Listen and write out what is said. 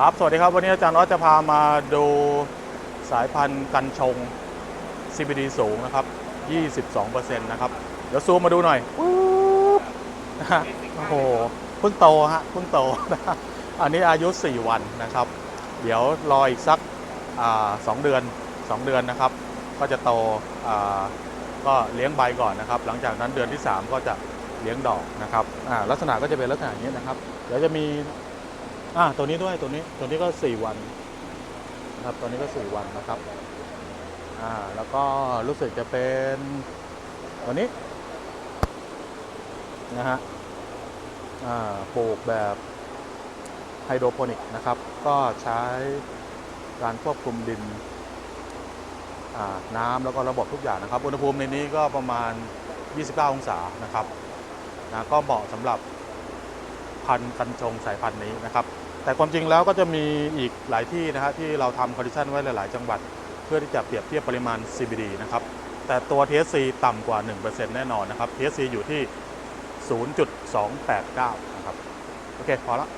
ครับ สวัสดีครับ วันนี้อาจารย์ออสจะพามาดูสายพันธุ์กันชง CBD สูงนะครับ 22%นะครับ เดี๋ยวซูมมาดูหน่อยปุ๊บนะฮะโอ้โห เพิ่งโตฮะ เพิ่งโตนะฮะอันนี้อายุ 4 วันนะครับ เดี๋ยวรออีกสักอ่าสองเดือน 2 เดือนนะครับ ก็จะโตอ่าก็เลี้ยงใบก่อนนะครับ หลังจากนั้นเดือนที่ 3 ก็จะเลี้ยงดอกนะครับอ่าลักษณะก็จะเป็นลักษณะอย่างนี้นะครับ เดี๋ยวจะมี อ่าตัวนี้ด้วยตัวนี้ตัวนี้ก็4วันนะครับตัวนี้ก็4วันนะครับอ่าแล้วก็รู้สึกจะเป็นตัวนี้นะฮะอ่าปลูกแบบไฮโดรโปนิกนะครับ ก็ใช้การควบคุมดินอ่าน้ำแล้วก็ระบบทุกอย่างนะครับ อุณหภูมิในนี้ก็ประมาณ 29 องศานะครับนะก็เหมาะสำหรับ พันธุ์กันชงสายพันธุ์นี้นะครับ แต่ความจริงแล้วก็จะมีอีกหลายที่นะฮะที่เราทำคอนดิชันไว้หลาย ๆ จังหวัด เพื่อที่จะเปรียบเทียบปริมาณ CBD นะครับ แต่ตัว THC ต่ำกว่า 1%แน่นอนนะครับ THC อยู่ที่ 0.289 นะครับ โอเค พอละ